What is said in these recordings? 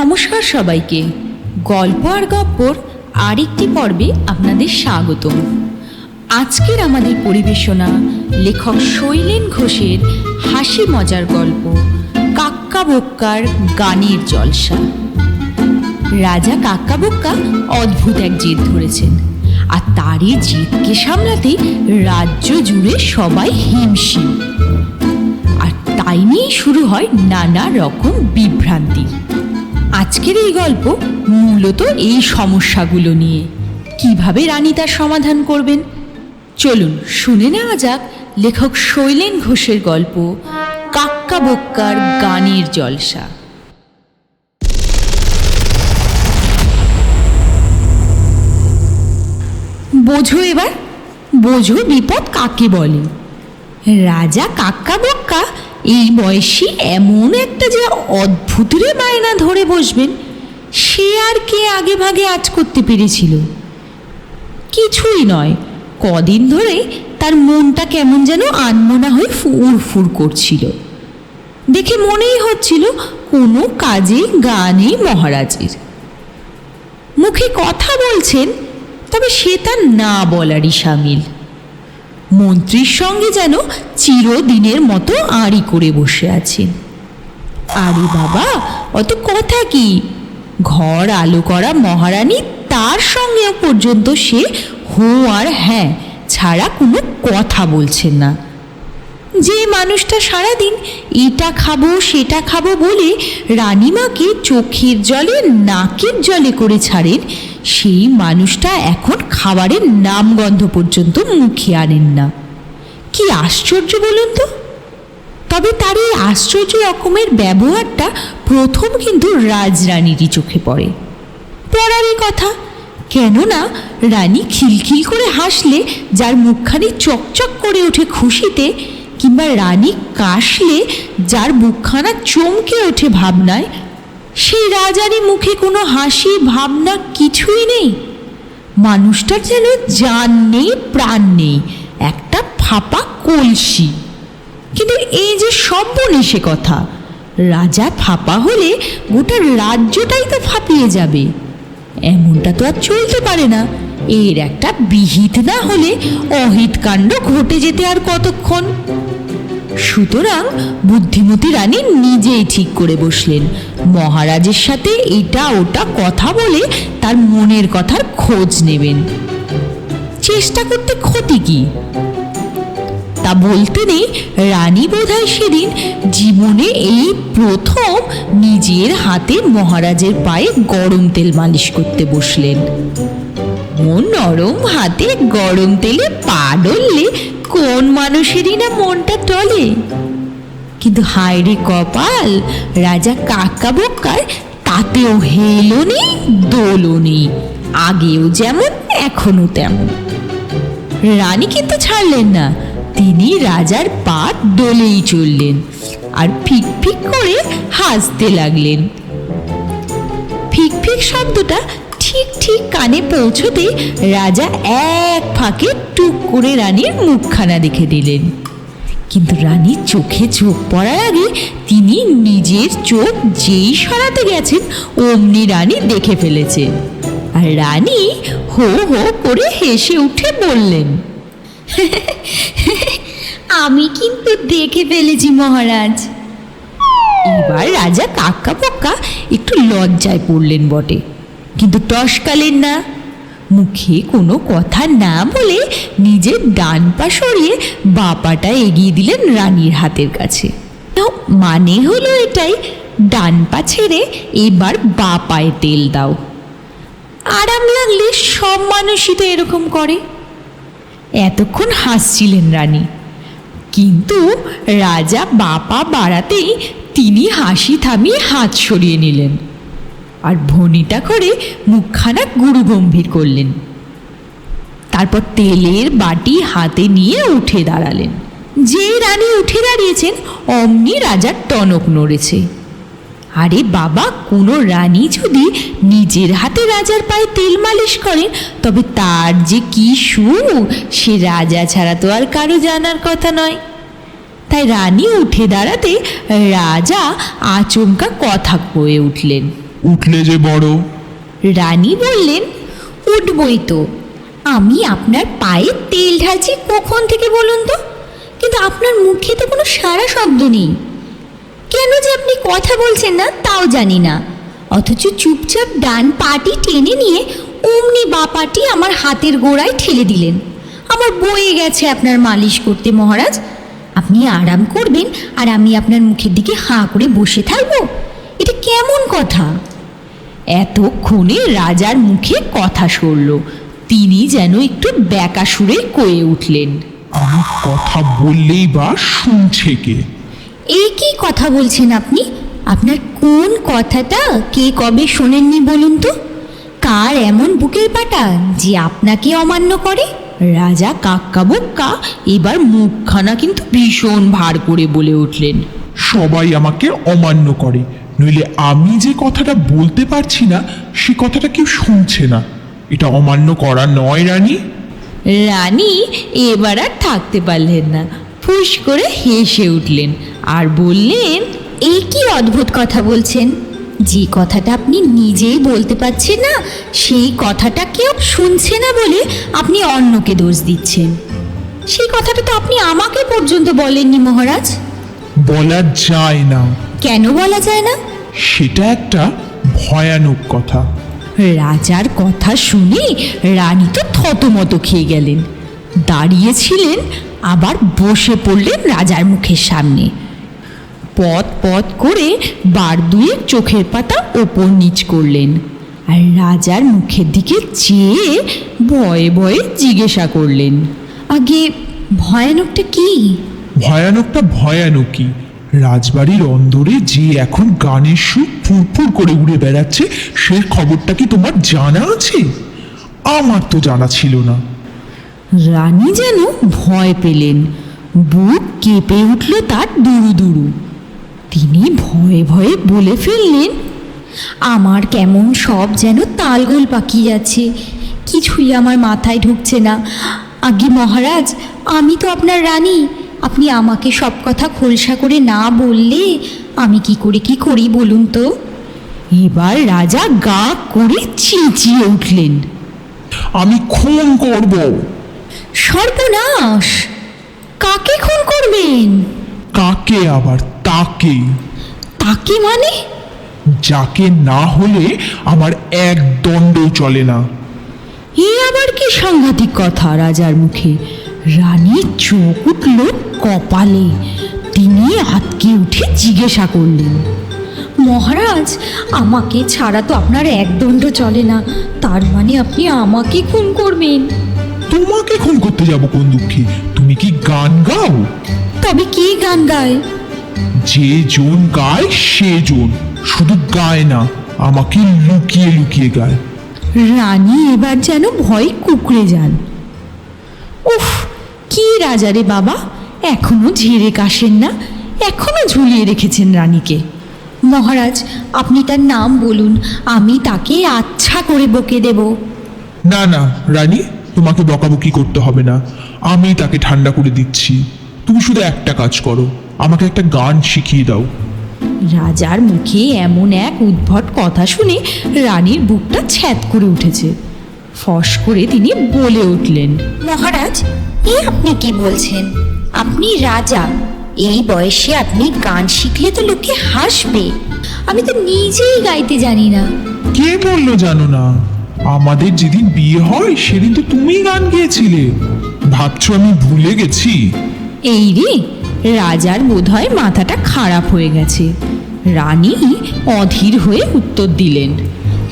নমস্কার সবাইকে। গল্প আর গপ্পর আরেকটি পর্বে আপনাদের স্বাগতম। আজকের আমাদের পরিবেশনা লেখক শৈলেন ঘোষের হাসি মজার গল্প, কাক্কা বোক্কার গানের জলসা। রাজা কাক্কা বোক্কা অদ্ভুত এক জেদ ধরেছেন, আর তারই জেদকে সামলাতে রাজ্য জুড়ে সবাই হিমশিম। আর তাই নিয়েই শুরু হয় নানা রকম বিভ্রান্তি। আজকের এই গল্প মূলত এই সমস্যাগুলো নিয়ে। কীভাবে রানী তার সমাধান করবেন? চলুন শুনে নেওয়া যাক লেখক শৈলেন ঘোষের গল্প, কাক্কা বক্কার গানের জলসা। বোঝো এবার, বোঝো বিপদ কাকে বলে? রাজা কাক্কা বক্কা এই বয়সী এমন একটা যে অদ্ভুতরে বায়না ধরে বসবেন, সে আর কে আগে ভাগে আজ করতে পেরেছিল? কিছুই নয়, কদিন ধরে তার মনটা কেমন যেন আনমনা হয়ে ফুর ফুর করছিল। দেখে মনেই হচ্ছিল কোনো কাজে গানে মহারাজের। মুখে কথা বলছেন, তবে সে তার না বলারই সামিল। মন্ত্রীর সঙ্গে যেন চিরদিনের মতো আড়ি করে বসে আছেন। আরে বাবা, অত কথা কি? ঘর আলো করা মহারানী তার সঙ্গে পর্যন্ত সে হো আর হ্যাঁ ছাড়া কোনো কথা বলছেন না। যে মানুষটা সারাদিন এটা খাব, সেটা খাব বলে রানীমাকে চোখের জলে, নাকের জলে করে ছাড়েন সেই মানুষটা এখন খাবারের নামগন্ধ পর্যন্ত মুখে আনেন না। কি আশ্চর্য বলুন তো? তবে তার এই আশ্চর্য রকমের ব্যবহারটা প্রথম কিন্তু রাজরানীরই চোখে পড়ে। পড়ারই কথা, কেননা রানী খিলখিল করে হাসলে, যার মুখখানি চকচক করে ওঠে খুশিতে, কিংবা রানী কাশলে, যার মুখখানা চমকে ওঠে ভাবনায় সেই রাজারই মুখে কোনো হাসি, ভাবনা কিছুই নেই। মানুষটার যেন জান নেই, প্রাণ নেই, একটা ফাঁপা কলসি। কিন্তু এই যে সর্বনেশে কথা, রাজা ফাঁপা হলে গোটা রাজ্যটাই তো ফাঁপিয়ে যাবে। এমনটা তো আর চলতে পারে না। এর একটা বিহিত না হলে অহিত কাণ্ড ঘটে যেতে আর কতক্ষণ? সুতরাং বুদ্ধিমতী রানী নিজেই ঠিক করে বসলেন। মহারাজের সাথে এটা ওটা কথা বলে তার মনের কথার খোঁজ নেবেন। চেষ্টা করতে ক্ষতি কি? তা বলতে নেই, রানী বোধহয় সেদিন জীবনে এই প্রথম নিজের হাতে মহারাজের পায়ে গরম তেল মালিশ করতে বসলেন। মন নরম হাতে গরম তেলে পা ডললে কোন মানুষেরই না মনটা টলে? কিন্তু হায়রে কপাল, রাজা কাকা বক্কার তাতেও হেলো নেই দোলো নেই আগেও যেমন, এখনও তেমন। রানী কিন্তু ছাড়লেন না, তিনি রাজার পা দোলেই চললেন আর ফিক ফিক করে হাসতে লাগলেন। ফিক ফিক শব্দটা ঠিক ঠিক কানে পৌঁছতে রাজা এক ফাঁকে টুক করে রানীর মুখখানা দেখে দিলেন। কিন্তু রানীর চোখে চোখ পড়ার আগে তিনি নিজের চোখ যেই সরাতে গেছেন অমনি রানী দেখে ফেলেছে। আর রানী হো হো করে হেসে উঠে বললেন আমি কিন্তু দেখে ফেলেছি মহারাজ। এবার রাজা কাক্কা পক্কা একটু লজ্জায় পড়লেন বটে। কিন্তু টসকালেন না মুখে কোনো কথা না বলে নিজের ডান পা সরিয়ে বাপাটা এগিয়ে দিলেন রানীর হাতের কাছে। মানে হলো এটাই, ডান পা ছেড়ে এবার বা পায়ে তেল দাও। আরাম লাগলে সব মানুষই তো এরকম করে। এতক্ষণ হাসছিলেন রানী। কিন্তু রাজা বাপা বাড়াতেই তিনি হাসি থামিয়ে হাত সরিয়ে নিলেন। আর ভনিটা করে মুখখানা গুরু গম্ভীর করলেন। তারপর তেলের বাটি হাতে নিয়ে উঠে দাঁড়ালেন। যে রানী উঠে দাঁড়িয়েছেন, অমনি রাজার টনক নড়েছে। আরে বাবা, কোনো রানী যদি নিজের হাতে রাজার পায়ে তেল মালিশ করেন, তবে তার যে কি সুখ সে রাজা ছাড়া তো আর কারও জানার কথা নয়। তাই রানী উঠে দাঁড়াতে রাজা আচমকা কথা কয়ে উঠলেন। উঠলে যে বড়। রানী বললেন, উঠবই তো। আমি আপনার পায়ে তেল ঢালছি কখন থেকে বলুন তো? কিন্তু আপনার মুখে তো কোনো সারা শব্দ নেই। কেন যে আপনি কথা বলছেন না, তাও জানি না। অথচ চুপচাপ ডান পাটি টেনে নিয়ে অমনি বা পাটি আমার হাতের গোড়ায় ঠেলে দিলেন। আমার বয়ে গেছে আপনার মালিশ করতে, মহারাজ। আপনি আরাম করবেন আর আমি আপনার মুখের দিকে হাঁ করে বসে থাকব? এটা কেমন কথা? এতক্ষণে রাজার মুখে কথা সরল। তিনি যেন একটু ব্যাকাসুরে কয়ে উঠলেন। আমি কথা বললেই বা শুনছে কে? এই কি কথা বলছেন আপনি? আপনার কোন কথাটা কে কবে শোনেননি বলুন তো? কার এমন বুকের পাটা যে আপনাকে অমান্য করে? রাজা কাক্কা বক্কা এবার মুখখানা কিন্তু ভীষণ ভার করে বলে উঠলেন। সবাই আমাকে অমান্য করে। নইলে আমি যে কথাটা বলতে পারছি না সে কথাটা কেউ শুনছে না। এটা অমান্য করা নয় রানী। রানী এবার আর থাকতে পারলেন না। ফুস করে হেসে উঠলেন আর বললেন এই কি অদ্ভুত কথা বলছেন? যে কথাটা আপনি নিজেই বলতে পারছেন না সেই কথাটা কেউ শুনছে না বলে আপনি অন্যকে দোষ দিচ্ছেন। সেই কথাটা তো আপনি আমাকে পর্যন্ত বলেননি মহারাজ। বলা যায় না। কেন বলা যায় না? সেটা একটা ভয়ানক কথা। রাজার কথা শুনে রানী তো থতমত খেয়ে গেলেন। দাঁড়িয়েছিলেন আবার বসে পড়লেন রাজার মুখের সামনে। পথ পথ করে বার দুয়েক চোখের পাতা ওপর নিচ করলেন আর রাজার মুখের দিকে চেয়ে ভয়ে ভয়ে জিজ্ঞাসা করলেন আগে ভয়ানকটা কি? ভয়ানকটা ভয়ানকই। রাজবাড়ির অন্দরে যে এখন গানের সুর ফুরফুর করে উড়ে বেড়াচ্ছে, সে খবরটা কি তোমার জানা আছে? আমার তো জানা ছিল না। রানী যেন ভয় পেলেন। বুক কেঁপে উঠল তার দুরু দুরু। তিনি ভয়ে ভয়ে বলে ফেললেন, আমার কেমন সব যেন তালগোল পাকিয়ে যাচ্ছে। কিছুই আমার মাথায় ঢুকছে না। আগে মহারাজ, আমি তো আপনার রানী। আপনি আমাকে সব কথা খোলসা করে না বললে আমি কি করে কি করি বলুন তো? এবার রাজা গা করে চেঁচিয়ে উঠলেন। আমি খুন করব। সর্বনাশ! কাকে খুন করবেন? কাকে আবার তাকে? তাকে মানে? যাকে না হলে আমার এক দণ্ড চলে না। এ আবার কি সাংঘাতিক কথা রাজার মুখে? রানীর চোখ উঠল কপালে। তিনি আতকে উঠে জিজ্ঞাসা করলেন মহারাজ আমাকে ছাড়া তো আপনার একদণ্ড চলে না। তার মানে আপনি আমাকে খুন করবেন? তোমাকে খুন করতে যাব কোন দুঃখে? তুমি কি গান গাও? তবে কে গান গায়? যে জন গায় সে জন। শুধু গায় না আমাকে লুকিয়ে লুকিয়ে গায়। রানী এবার যেন ভয় কুকড়ে যান। রাজা রে বাবা এখনও ঝেড়ে কাশেন না? এখনও ঝুলিয়ে রেখেছেন রানীকে। মহারাজ আপনি তার নাম বলুন আমি তাকে আচ্ছা করে বকে দেব। না না রানী তোমাকে বকাবকি করতে হবে না। আমি তাকে ঠান্ডা করে দিচ্ছি। তুমি শুধু একটা কাজ করো আমাকে একটা গান শিখিয়ে দাও। রাজার মুখে এমন এক উদ্ভট কথা শুনে রানীর বুকটা ছ্যাদ করে উঠেছে। ফস করে তিনি বলে উঠলেন মহারাজ এ আপনি কি বলছেন? আপনি রাজা। এই বয়সে আপনি গান শিখলে তো লোকে হাসবে। আমি তো নিজেই গাইতে জানি না। কে বলল জানো না? আমাদের যেদিন বিয়ে হয় সেদিন তো তুমি গান গেয়েছিলে। ভাবছ আমি ভুলে গেছি? এই রে রাজার বোধহয় মাথাটা খারাপ হয়ে গেছে। রানী অধীর হয়ে উত্তর দিলেন।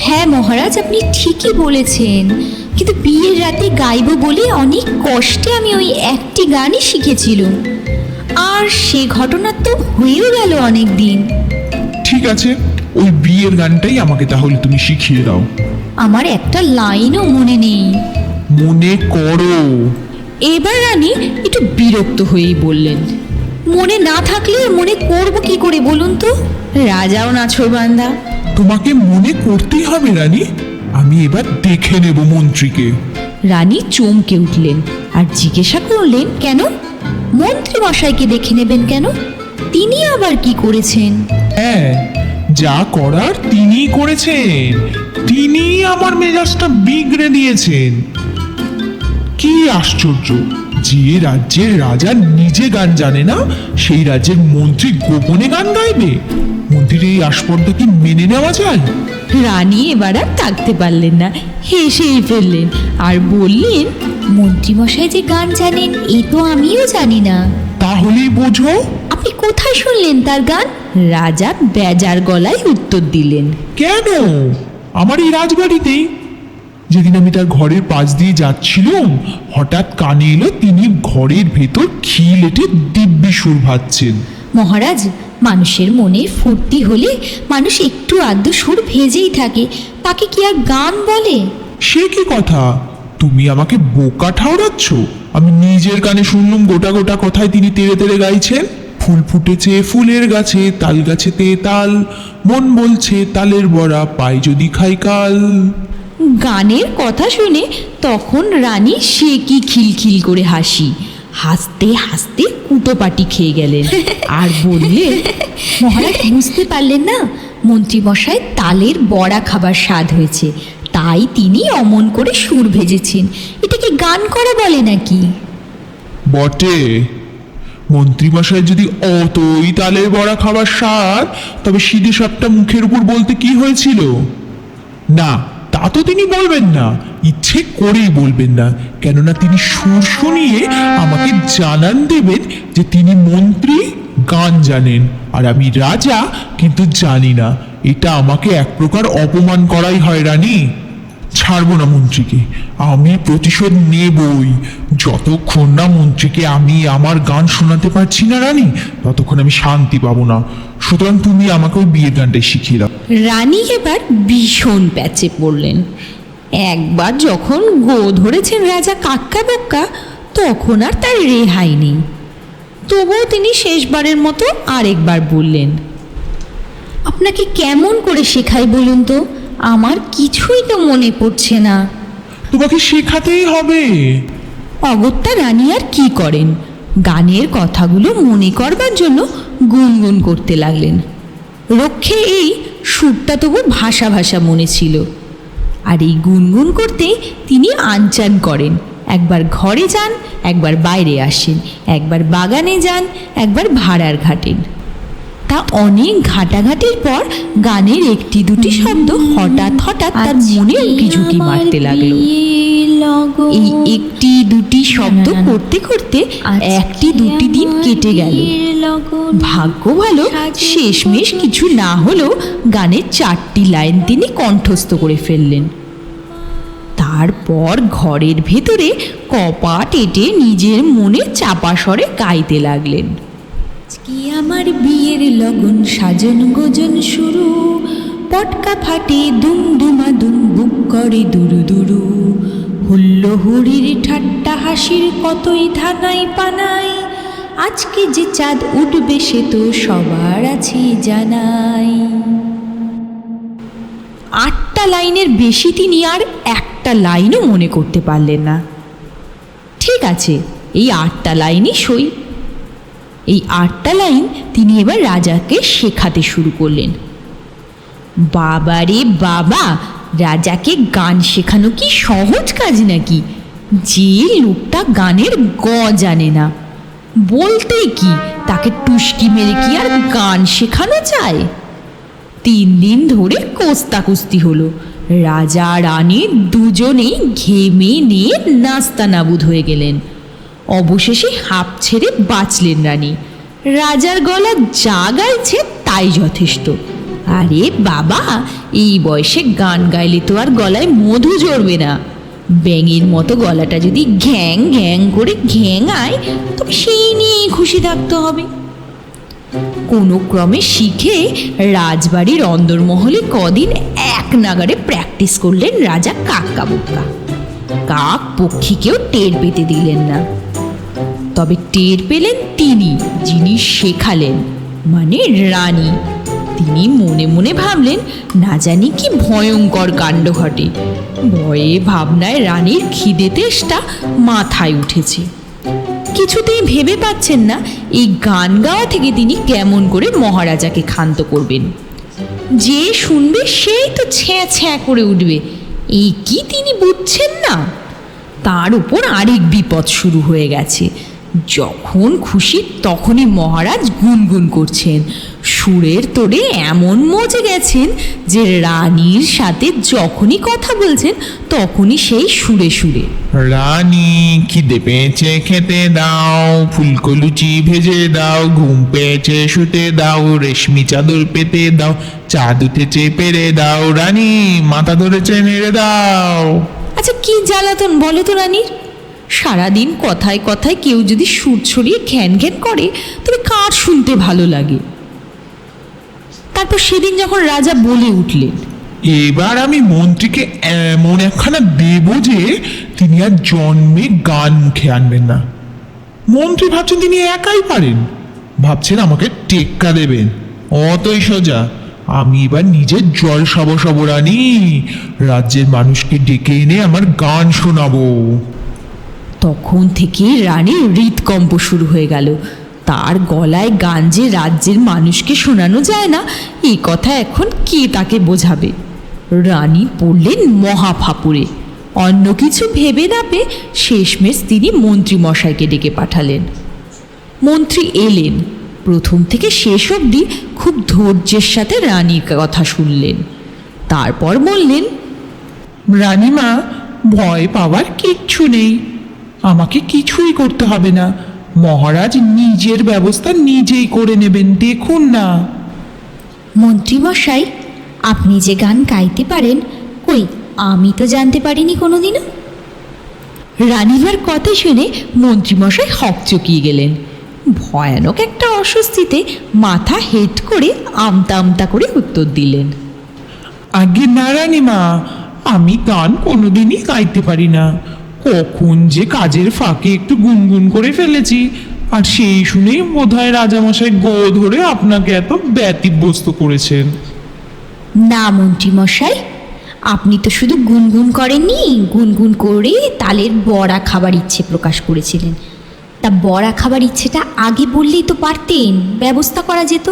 হ্যাঁ মহারাজ আপনি ঠিকই বলেছেন। কিন্তু বিয়ের রাতে গাইব বলে অনেক কষ্টে আমি ওই একটি গানই শিখেছিলাম। আর সে ঘটনা তো হয়েও গেল অনেক দিন ঠিক আছে ওই বিয়ের গানটাই আমাকে তাহলে তুমি শিখিয়ে দাও। আমার একটা লাইনও মনে নেই। মনে করো। এবার রানী একটু বিরক্ত হয়েই বললেন মনে না থাকলে মনে করব কি করে বলুন তো? রাজাও নাছর বান্দা তোমাকে মনে করতেই হবে রানী। আমি এবার দেখে নেব মন্ত্রীকে। রানী চমকে উঠলেন আর জিজ্ঞাসা করলেন কেন? মন্ত্রী মশাইকে দেখে নেবেন কেন? তিনি আবার কি করেছেন? হ্যাঁ যা করার তিনিই করেছেন। তিনি আমার মেজাজটা বিগড়ে দিয়েছেন। কি আশ্চর্য যে রাজ্যের রাজা নিজে গান জানে না সেই রাজ্যের মন্ত্রী গোপনে গান গাইবে? মন্ত্রীর এই আস্পর্ধা কি মেনে নেওয়া যায়? রানী এবার আর থাকতে পারলেন না হেসেই ফেললেন আর বললেন মন্ত্রীমশাই যে গান জানেন এ তো আমিও জানি না। তাহলেই বোঝো। আপনি কোথায় শুনলেন তার গান? রাজা বেজার গলায় উত্তর দিলেন। কেন? আমার এই রাজবাড়িতেই যেদিন আমি তার ঘরের পাশ দিয়ে যাচ্ছিলাম হঠাৎ কানে এলো তিনি ঘরের ভেতর খিল এটে দিব্যি সুর ভাবছেন মহারাজ মানুষের মনে ফুর্তি হলে মানুষ একটু আধটু সুর ভেজেই থাকে। তাকে কি আর গান বলে? সে কি কথা? তুমি আমাকে বোকা ঠাউরাচ্ছ আমি নিজের কানে শুনলুম গোটা গোটা কথায় তিনি তেড়ে তেড়ে গাইছেন। ফুল ফুটেছে ফুলের গাছে তাল গাছেতে তাল। মন বলছে তালের বড়া পাই যদি খাই কাল। গানের কথা শুনে তখন রানী সে কি খিলখিল করে হাসি। হাসতে হাসতে কুটোপাটি খেয়ে গেলেন। আর বললেন, মহারাজ, বুঝতে পারলেন না মন্ত্রীমশাই তালের বড়া খাবার স্বাদ হয়েছে। তাই তিনি অমন করে সুর ভেজেছেন। এটাকে গান করা বলে নাকি? বটে। মন্ত্রীমশাই যদি অতই তালের বড়া খাবার স্বাদ, তবে সিধে সাপটা মুখের উপর বলতে কি হয়েছিল? না, তা তো তিনি বলবেন না। ইচ্ছে করেই বলবেন না, কেননা তিনি সুর শুনিয়ে আমাকে জানান দেবেন যে তিনি মন্ত্রী গান জানেন। আর আমি রাজা, কিন্তু জানি না, এটা আমাকে এক প্রকার অপমান করাই হয় রানী। ছাড়বো না মন্ত্রীকে, আমি প্রতিশোধ নেবই। যতক্ষণ না মন্ত্রীকে আমি আমার গান শোনাতে পারছি না রানী, ততক্ষণ আমি শান্তি পাবো না। সুতরাং তুমি আমাকে ওই বিয়ের গানটাই শিখিয়ে দাও। রানী এবার ভীষণ প্যাচে পড়লেন। একবার যখন গো ধরেছেন রাজা কাক্কা বক্কা তখন আর তার রেহাই নেই। তবুও তিনি শেষবারের মতো আরেকবার বললেন আপনাকে কেমন করে শেখাই বলুন তো? আমার কিছুই তো মনে পড়ছে না। তোমাকে শেখাতেই হবে। অগত্যা রানী আর কি করেন? গানের কথাগুলো মনে করবার জন্য গুনগুন করতে লাগলেন। রক্ষে এই সুরটা তবু ভাষা ভাষা মনে ছিল। আর এই গুনগুন করতে তিনি আনচান করেন। একবার ঘরে যান, একবার বাইরে আসেন, একবার বাগানে যান, একবার ভাড়ার ঘাটেন। তা অনেক ঘাটাঘাটির পর গানের একটি দুটি শব্দ হঠাৎ হঠাৎ তার মনে ঝুঁকি মারতে লাগল। এই একটি দুটি শব্দ করতে করতে একটি দুটি দিন কেটে গেল। ভাগ্য ভালো শেষমেশ কিছু না হলেও গানের চারটি লাইন তিনি কণ্ঠস্থ করে ফেললেন। তারপর ঘরের ভেতরে কপাট এঁটে নিজের মনে চাপা স্বরে গাইতে লাগলেন। কি আমার বিয়ের লগন সাজন গোজন শুরু? পটকা ফাটে দুম দুমা দুম বুক করে দুরু দুরু। হুল্ল হুড়ির ঠাট্টা হাসির কতই ধানাই পানাই। আজকে যে চাঁদ উঠবে সে তো সবার আছে জানাই। আটটা লাইনের বেশি তিনি আর একটা লাইনও মনে করতে পারলেন না। ঠিক আছে, এই আটটা লাইনই সই। এই আটটা লাইন তিনি এবার রাজাকে শেখাতে শুরু করলেন। বাবারে বাবা, রাজাকে গান শেখানো কি সহজ কাজ নাকি? যে লোকটা গানের গ জানে না। বলতেই কি, তাকে টুসকি মেরে কি আর গান শেখানো চায় তিন দিন ধরে কোস্তাকুস্তি হলো। রাজা রানী দুজনেই ঘেমে নিয়ে নাস্তা নাবুদ হয়ে গেলেন। অবশেষে হাঁপ ছেড়ে বাঁচলেন রানী। রাজার গলা যা গাইছে তাই যথেষ্ট। আরে বাবা, এই বয়সে গান গাইলে তো আর গলায় মধু জড়বে না। ব্যাঙের মতো গলাটা যদি ঘ্যাং ঘ্যাং করে ঘ্যাঙায়, তবে সেই নিয়েই খুশি থাকতে হবে। কোনো ক্রমে শিখে রাজবাড়ির অন্দরমহলে কদিন এক নাগারে প্র্যাকটিস করলেন রাজা কাক্কা বুক্কা কাক পক্ষীকেও টের পেতে দিলেন না। তবে টের পেলেন তিনি, যিনি শেখালেন মানে রানী। তিনি মনে মনে ভাবলেন, না জানি কি ভয়ঙ্কর কাণ্ড ঘটে। ভয়ে ভাবনায় রানীর খিদে তেষ্টা মাথায় উঠেছে। কিছুতেই ভেবে পাচ্ছেন না, এই গান গাওয়া থেকে তিনি কেমন করে মহারাজাকে ক্ষান্ত করবেন। যে শুনবে সেই তো ছ্যাঁ ছ্যাঁ করে উঠবে। এই কি তিনি বুঝছেন না? তার উপর আরেক বিপদ শুরু হয়ে গেছে। যখন খুশি তখনই মহারাজ গুনগুন করছেন। সুরের তোড়ে এমন মজে গেছেন যে রানীর সাথে যখনই কথা বলছেন তখনই সেই সুরে সুরে। রানী খিদে পেয়েছে খেতে দাও। ফুলকো লুচি ভেজে দাও ঘুম পেয়েছে শুতে দাও। রেশমি চাদর পেতে দাও চাঁদ উঠেছে পেরে দাও। রানী মাথা ধরেছে নেড়ে দাও। আচ্ছা কি জ্বালাতন বলো তো রানীর? সারাদিন কথায় কথায় কেউ যদি সুর ছড়িয়ে ঘ্যান ঘ্যান করে, তবে কার শুনতে ভালো লাগে? তারপর সেদিন যখন রাজা বলে উঠলেন, এবার আমি মন্ত্রীকে এমন একখানা দেব যে তিনি আর জন্মে গান মুখে আনবেন না। মন্ত্রী ভাবছেন তিনি একাই পারেন। ভাবছেন আমাকে টেক্কা দেবেন। অতই সোজা। আমি এবার নিজের জল সব সবরানি রাজ্যের মানুষকে ডেকে এনে আমার গান শোনাবো। তখন থেকে রানীর হৃদকম্প শুরু হয়ে গেল। তার গলায় গান যে রাজ্যের মানুষকে শোনানো যায় না। এই কথা এখন কে তাকে বোঝাবে? রানী পড়লেন মহাফাপুরে। অন্য কিছু ভেবে না পেয়ে শেষমেশ তিনি মন্ত্রী মশাইকে ডেকে পাঠালেন। মন্ত্রী এলেন। প্রথম থেকে শেষ অবধি খুব ধৈর্যের সাথে রানীর কথা শুনলেন। তারপর বললেন, রানীমা, ভয় পাওয়ার কিচ্ছু নেই। আমাকে কিছুই করতে হবে না। মহারাজ নিজের ব্যবস্থা নিজেই করে নেবেন দেখুন না। মন্ত্রীমশাই আপনি যে গান গাইতে পারেন কই আমি তো জানতে পারিনি কোনোদিনও। রানীমার কথা শুনে মন্ত্রীমশাই হকচকিয়ে গেলেন। ভয়ানক একটা অস্বস্তিতে মাথা হেট করে আমতা আমতা করে উত্তর দিলেন। আগে না রানীমা আমি গান কোনোদিনই গাইতে পারি না। কখন যে কাজের ফাঁকে একটু গুনগুন করে ফেলেছি। আর সেই শুনেই বোধহয় রাজামশাই গো ধরে আপনাকে এত ব্যতিব্যস্ত করেছেন। না মন্ত্রীমশাই, আপনি তো শুধু গুনগুন করেননি, গুনগুন করে তালের বড়া খাবার ইচ্ছে প্রকাশ করেছিলেন। তা বড়া খাবার ইচ্ছেটা আগে বললেই তো পারতেন, ব্যবস্থা করা যেত।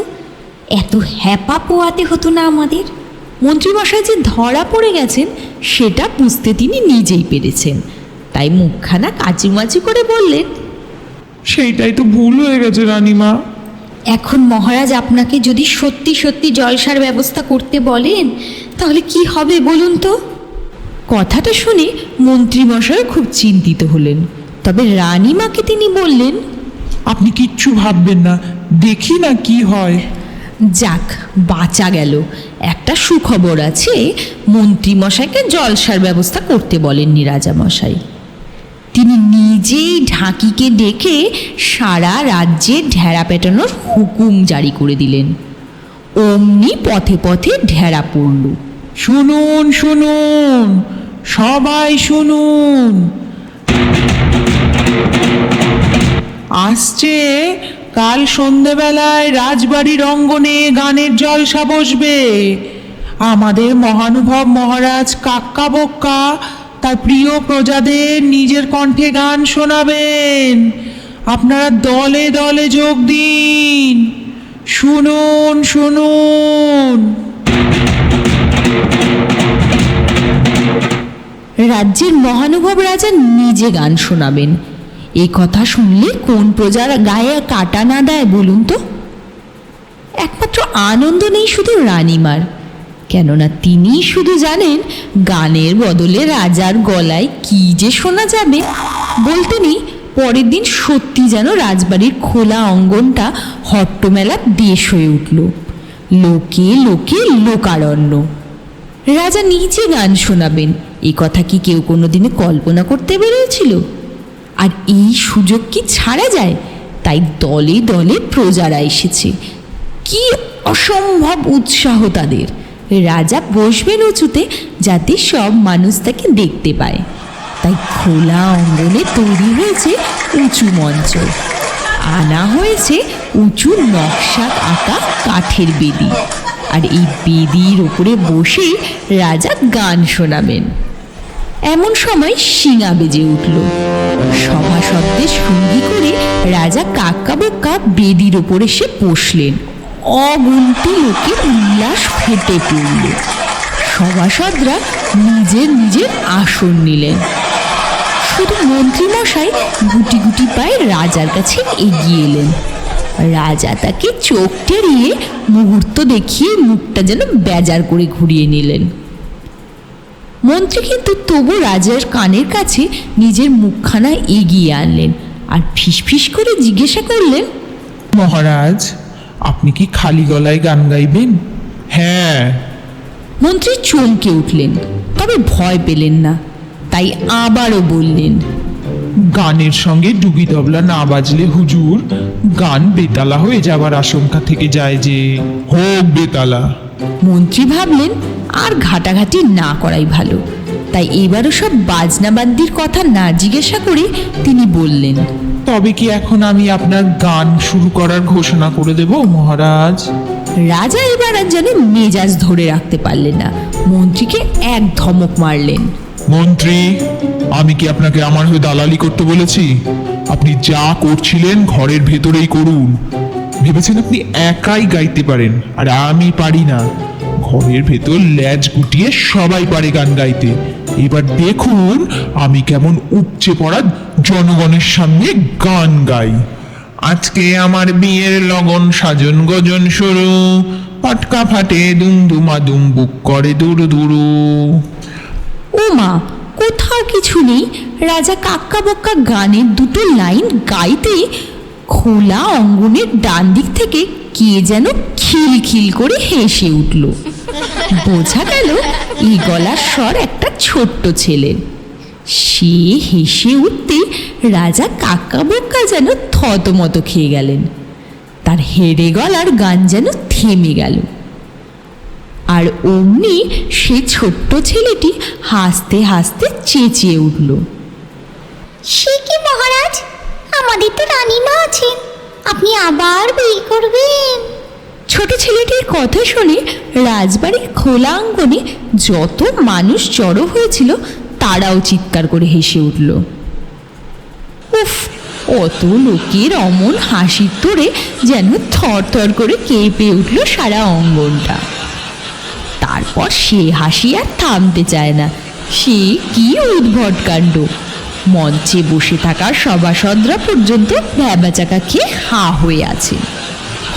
এত হ্যাপা পোয়াতে হতো না আমাদের। মন্ত্রীমশাই যে ধরা পড়ে গেছেন, সেটা বুঝতে তিনি নিজেই পেরেছেন। তাই মুখখানা কাচুমাচু করে বললেন সেইটাই তো ভুল হয়ে গেছে রানীমা। এখন মহারাজ আপনাকে যদি সত্যি সত্যি জলসার ব্যবস্থা করতে বলেন তাহলে কি হবে বলুন তো? কথাটা শুনে মন্ত্রীমশাই খুব চিন্তিত হলেন। তবে রানীমাকে তিনি বললেন আপনি কিচ্ছু ভাববেন না দেখি না কি হয়। যাক বাঁচা গেল। একটা সুখবর আছে মন্ত্রীমশাইকে জলসার ব্যবস্থা করতে বলেননি রাজামশাই। তিনি নিজেই ঢাকিকে ডেকে সারা রাজ্যে ঢেড়া পেটানোর হুকুম জারি করে দিলেন। অমনি পথে পথে ঢেড়া পড়ল। শুনুন শুনুন, সবাই শুনুন। আসছে কাল সন্ধেবেলায় রাজবাড়ির অঙ্গনে গানের জলসা বসবে। আমাদের মহানুভব মহারাজ কাক্কা বক্কা তার প্রিয় প্রজাদের নিজের কণ্ঠে গান শোনাবেন। আপনারা দলে দলে যোগ দিন। শুনুন শুনুন। রাজ্যের মহানুভব রাজা নিজে গান শোনাবেন। এই কথা শুনলে কোন প্রজার গায়ে কাটা না দেয় বলুন তো? একমাত্র আনন্দ নেই শুধু রানীমার। কেননা তিনি শুধু জানেন গানের বদলে রাজার গলায় কি যে শোনা যাবে। বলতে নেই, পরের দিন সত্যি যেন রাজবাড়ির খোলা অঙ্গনটা হট্টমেলার দেশ হয়ে উঠল। লোকে লোকে লোকারণ্য। রাজা নিজে গান শোনাবেন এই কথা কি কেউ কোনো দিনে কল্পনা করতে পেরেছিল? আর এই সুযোগ কি ছাড়া যায়? তাই দলে দলে প্রজারা এসেছে। কি অসম্ভব উৎসাহ তাদের। রাজা বসবেন উঁচুতে যাতে সব মানুষ তাকে দেখতে পায়। তাই খোলা অঙ্গনে তৈরি হয়েছে উঁচু মঞ্চ। আনা হয়েছে উঁচু নকশা আঁকা কাঠের বেদি। আর এই বেদির ওপরে বসেই রাজা গান শোনাবেন। এমন সময় শিঙা বেজে উঠল। সভাসদদের সঙ্গী করে রাজা বক্কা বেদির ওপরে সে বসলেন। অগুন্তি লোকের উল্লাস ফেটে পড়ল। সভাসদরা নিজের নিজের আসন নিলেন। শুধু মন্ত্রীমশাই গুটি গুটি পায়ে রাজার কাছে এগিয়ে এলেন। রাজা তাকে চোখ টেরিয়ে মুহূর্ত দেখিয়ে মুখটা যেন বেজার করে ঘুরিয়ে নিলেন। মন্ত্রী কিন্তু তবু রাজার কানের কাছে নিজের মুখখানা এগিয়ে আনলেন আর ফিসফিস করে জিজ্ঞাসা করলেন, মহারাজ আপনি কি খালি গলায় গান গাইবেন? হ্যাঁ। মন্ত্রী চমকে উঠলেন তবে ভয় পেলেন না তাই আবারও বললেন গানের সঙ্গে ডুবি তবলা না বাজলে হুজুর গান বেতালা হয়ে যাবার আশঙ্কা থেকে যায় যে হোক বেতালা। মন্ত্রী ভাবলেন আর ঘাটাঘাটি না করাই ভালো তাই এবারও সব বাজনাবাদ্যির কথা না জিজ্ঞাসা করে তিনি বললেন তবে কি এখন আমি আপনার গান শুরু করার ঘোষণা করে দেব মহারাজ? রাজা এবার আর যেন মেজাজ ধরে রাখতে পারলেন না। মন্ত্রীকে এক ধমক মারলেন। মন্ত্রী আমি কি আপনাকে আমার হয়ে দালালি করতে বলেছি? আপনি যা করছিলেন ঘরের ভেতরেই করুন। ভেবেছেন আপনি একাই গাইতে পারেন আর আমি পারি না। ঘরের ভেতর ল্যাজ গুটিয়ে সবাই পারে গান গাইতে। এবার দেখুন আমি কেমন উপচে পড়া জনগণের সামনে গান গাই। আজকে আমার বিয়ের লগন সাজন গজন সরু পটকা ফাটে দুম দুমা দুম বুক করে দুরু দুরু। ও মা, কোথাও কিছু নেই? রাজা কাক্কা বক্কা গানের দুটো লাইন গাইতে খোলা অঙ্গনের ডান দিক থেকে কে যেন খিলখিল করে হেসে উঠল। বোঝা গেল এই গলার স্বর একটা ছোট্ট ছেলের। সে হেসে উঠতেই রাজা কাক্কা বক্কা যেন থতমত খেয়ে গেলেন। তার হেরে গলার গান যেন থেমে গেল। আর অমনি সে ছোট্ট ছেলেটি হাসতে হাসতে চেঁচিয়ে উঠল। সে কি মহারাজ? আমাদের তো রানীমা আছেন। আপনি আবার বিয়ে করবেন। ছোট ছেলেটির কথা শুনে রাজবাড়ির খোলা অঙ্গনে যত মানুষ জড়ো হয়েছিল তারাও চিৎকার করে হেসে উঠল। উফ, অত লোকের অমন হাসির তোড়ে যেন থরথর করে কেঁপে উঠল সারা অঙ্গনটা। তারপর সে হাসি আর থামতে চায় না। সে কি উদ্ভট কাণ্ড। মঞ্চে বসে থাকা সভাসদরা পর্যন্ত ভ্যাবাচাকা খেয়ে হা হয়ে আছে।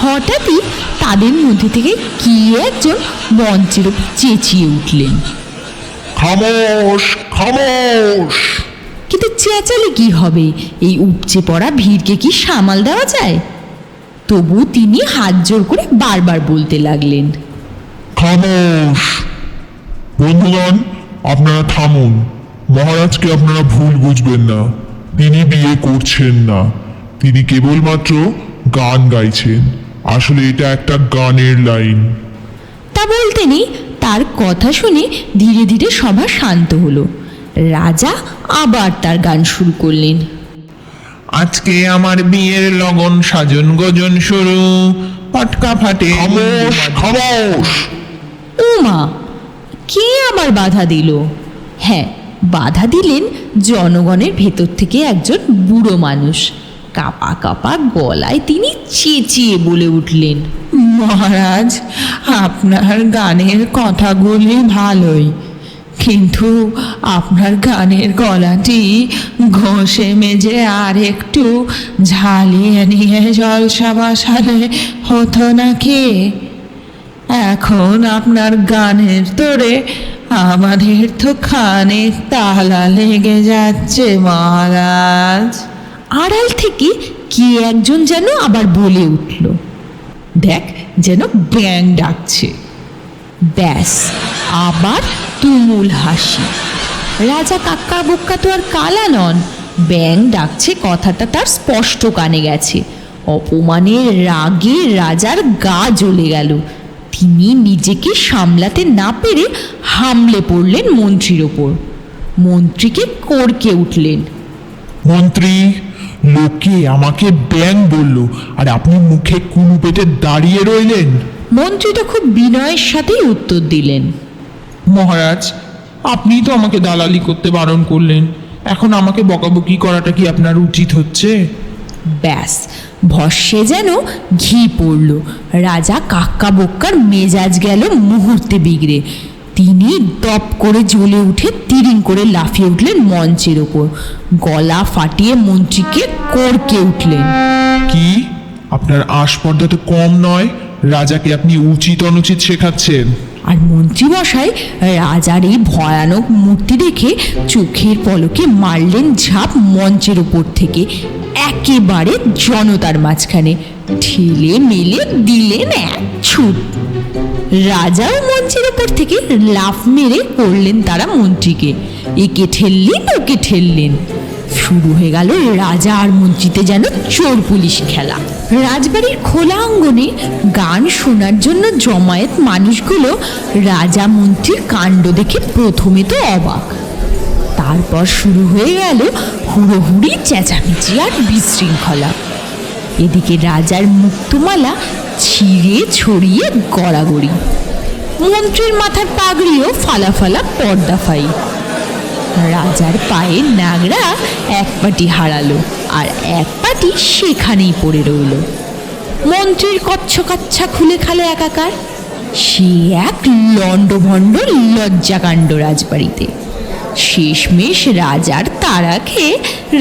হঠাৎই তাদের মধ্যে থেকে কি একজন মঞ্চের উপর চেঁচিয়ে উঠলেন। খামোশ খামোশ। কিন্তু চেঁচালে কি হবে? এই উপচে পড়া ভিড়কে কি সামাল দেওয়া যায়? তবু তিনি হাত জোর করে বারবার বলতে লাগলেন। খামোশ। বন্ধুগণ আপনারা থামুন। মহারাজকে আপনারা ভুল বুঝবেন না। তিনি বিয়ে করছেন না। তিনি কেবলমাত্র গান গাইছেন। আসলে এটা একটা গানের লাইন। তা বলতে নেই। তার কথা শুনে ধীরে ধীরে সভা শান্ত হলো। রাজা আবার তার গান শুরু করলেন। আজকে আমার বিয়ের লগন সাজন গজন সরু পটকা ফাটে খামোশ খামোশ। উমা কে আবার বাধা দিল? হ্যাঁ বাধা দিলেন জনগণের ভেতর থেকে একজন বুড়ো মানুষ। কাপা কাপা গলায় তিনি চেঁচিয়ে বলে উঠলেন, মহারাজ, আপনার গানের কথাগুলি ভালোই, কিন্তু আপনার গানের গলাটি ঘষে মেজে আর একটু ঝালিয়ে নিয়ে জলসা বসালে হতো নাকি? এখন আপনার গানের তোরে আমাদের তো খানে তালা লেগে যাচ্ছে মহারাজ। আড়াল থেকে কে একজন যেন আবার বলে উঠল। দেখ, যেন ব্যাং ডাকছে। ব্যাস, আবার তুমুল হাসি। রাজা কাক্কা বুক্কা তো আর কালা নন। ব্যাং ডাকছে কথাটা তার স্পষ্ট কানে গেছে। অপমানের রাগে রাজার গা জ্বলে গেল। তিনি নিজেকে সামলাতে না পেরে হামলে পড়লেন মন্ত্রীর ওপর। মন্ত্রীকে করকে উঠলেন। মন্ত্রী! লোকে আমাকে ব্যাং বলল আর আপনি মুখে কুনু পেটে দাঁড়িয়ে রইলেন। মন্ত্রীটা খুব বিনয়ের সাথেই উত্তর দিলেন। মহারাজ আপনি তো আমাকে দালালি করতে বারণ করলেন। এখন আমাকে বকাবকি করাটা কি আপনার উচিত হচ্ছে? ব্যাস ভস্যে যেন ঘি পড়ল। রাজা কাক্কা বক্কার মেজাজ গেল মুহূর্তে বিগড়ে। তিনি দপ করে জ্বলে উঠে তিরিং করে লাফিয়ে উঠলেন মঞ্চের ওপর। গলা ফাটিয়ে মন্ত্রীকে করকে উঠলেন। কি? আপনার আস্পর্ধা তো কম নয়। রাজাকে আপনি উচিত অনুচিত শেখাচ্ছেন। আর মন্ত্রীমশাই রাজার এই ভয়ানক মূর্তি দেখে চোখের পলকে মারলেন ঝাঁপ মঞ্চের ওপর থেকে একেবারে জনতার মাঝখানে। ঠেলে মেলে দিলেন এক ছুট। রাজাও মঞ্চের থেকে লাফ মেরে করলেন তারা মন্ত্রীকে। একে ঠেললেন, ওকে ঠেললেন। শুরু হয়ে গেল রাজা আর মন্ত্রীতে যেন চোর পুলিশ খেলা। রাজবাড়ির খোলা অঙ্গনে গান শোনার জন্য জমায়েত মানুষগুলো রাজা মন্ত্রীর কাণ্ড দেখে প্রথমে তো অবাক। তারপর শুরু হয়ে গেল হুড়োহুড়ি, চেঁচামেচি আর বিশৃঙ্খলা। এদিকে রাজার মুক্তমালা ছিঁড়ে ছড়িয়ে গড়াগড়ি। মন্ত্রীর মাথার পাগড়িও ফালা ফালাফালা পর্দাফাই রাজার পায়ে নাগরা এক পাটি হারালো, আর এক পাটি সেখানেই পড়ে রইল। মন্ত্রীর কচ্ছকাচ্ছা খুলে খালে একাকার। সে এক লণ্ডভণ্ড লজ্জাকাণ্ড রাজবাড়িতে। শেষমেশ রাজার তারা খেয়ে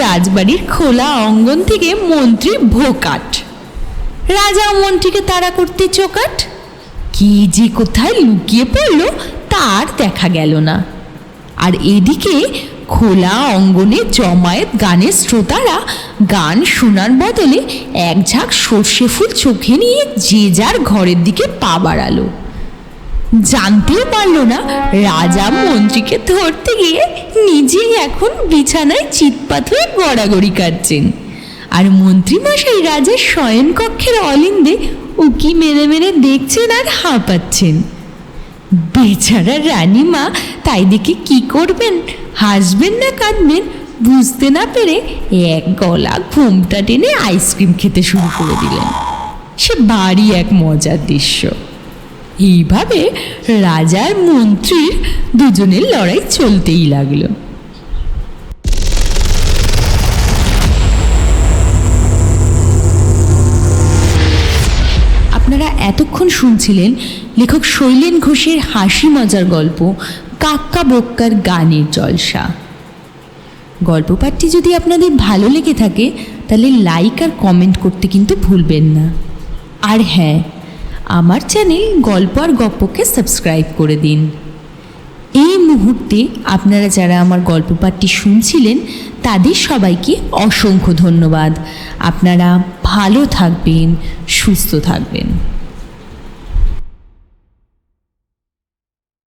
রাজবাড়ির খোলা অঙ্গন থেকে মন্ত্রী ভোকাট। রাজা মন্ত্রীকে তাড়া করতে চোকাট। কি যে কোথায় লুকিয়ে পড়ল তার দেখা গেল না। আর এদিকে খোলা অঙ্গনে জমায়েত গানের শ্রোতারা গান শোনার বদলে এক ঝাঁক সর্ষে ফুল চোখে নিয়ে যে যার ঘরের দিকে পা বাড়ালো। জানতেও পারল না রাজা মন্ত্রীকে ধরতে গিয়ে নিজেই এখন বিছানায় চিৎপাত হয়ে গড়াগড়ি কাটছেন। আর মন্ত্রী মশাই রাজার শয়ন কক্ষের অলিন্দে উকি মেরে মেরে দেখছেন আর হাঁপাচ্ছেন? বেচারা রানীমা, তাই দেখে কি করবেন? হাসবেন না কাঁদবেন? বুঝতে না পেরে এক গলা ঘুমটা টেনে আইসক্রিম খেতে শুরু করে দিলেন। সে বাড়ি এক মজার দৃশ্য। এইভাবে রাজার মন্ত্রীর দুজনের লড়াই চলতেই লাগল। এতক্ষণ শুনছিলেন লেখক শৈলেন ঘোষের হাসি মজার গল্প, কাক্কা বক্কার গানের জলসা। গল্প পাঠটি যদি আপনাদের ভালো লেগে থাকে, তাহলে লাইক আর কমেন্ট করতে কিন্তু ভুলবেন না। আর হ্যাঁ আমার চ্যানেল গল্প আর গপ্পকে সাবস্ক্রাইব করে দিন। এই মুহূর্তে আপনারা যারা আমার গল্প পাঠটি শুনছিলেন, তাদের সবাইকে অসংখ্য ধন্যবাদ। আপনারা ভালো থাকবেন, সুস্থ থাকবেন।